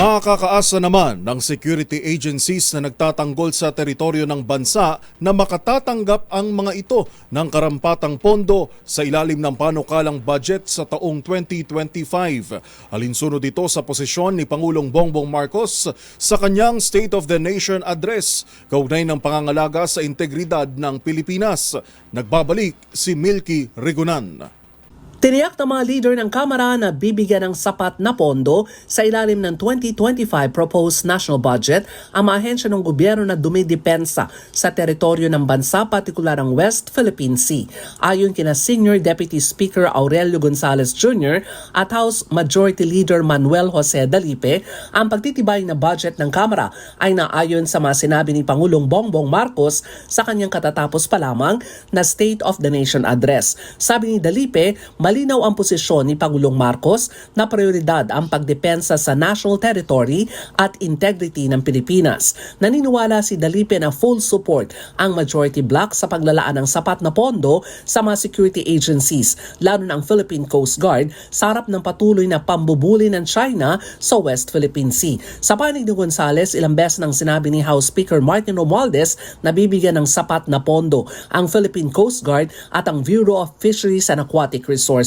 Makakaasa naman ng security agencies na nagtatanggol sa teritoryo ng bansa na makatatanggap ang mga ito ng karampatang pondo sa ilalim ng panukalang budget sa taong 2025. Alinsunod dito sa posisyon ni Pangulong Bongbong Marcos sa kanyang State of the Nation address kaugnay ng pangangalaga sa integridad ng Pilipinas. Nagbabalik si Milky Rigunan. Tiniyak ng mga leader ng Kamara na bibigyan ng sapat na pondo sa ilalim ng 2025 proposed national budget ang mga ahensya ng gobyerno na dumidepensa sa teritoryo ng bansa, partikular ang West Philippine Sea. Ayon kina Senior Deputy Speaker Aurelio Gonzales Jr. at House Majority Leader Manuel Jose Dalipe, ang pagtitibay na budget ng Kamara ay naayon sa mga sinabi ni Pangulong Bongbong Marcos sa kanyang katatapos pa lamang na State of the Nation address. Sabi ni Dalipe, malinaw ang posisyon ni Pangulong Marcos na prioridad ang pagdepensa sa national territory at integrity ng Pilipinas. Naniniwala si Dalipe na full support ang majority bloc sa paglalaan ng sapat na pondo sa mga security agencies, lalo ang Philippine Coast Guard sa harap ng patuloy na pambubuli ng China sa West Philippine Sea. Sa panig ni Gonzales, ilang beses nang sinabi ni House Speaker Martin Romualdez na bibigyan ng sapat na pondo ang Philippine Coast Guard at ang Bureau of Fisheries and Aquatic Resources.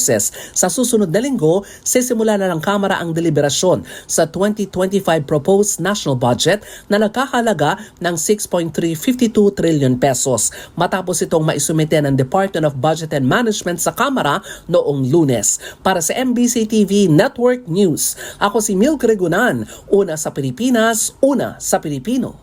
Sa susunod na linggo, sisimula na ng Kamara ang deliberasyon sa 2025 proposed national budget na nagkakalaga ng 6.352 trillion pesos matapos itong maisumite ng Department of Budget and Management sa Kamara noong lunes. Para sa MBC TV Network News, ako si Mil Gregunan, una sa Pilipinas, una sa Pilipino.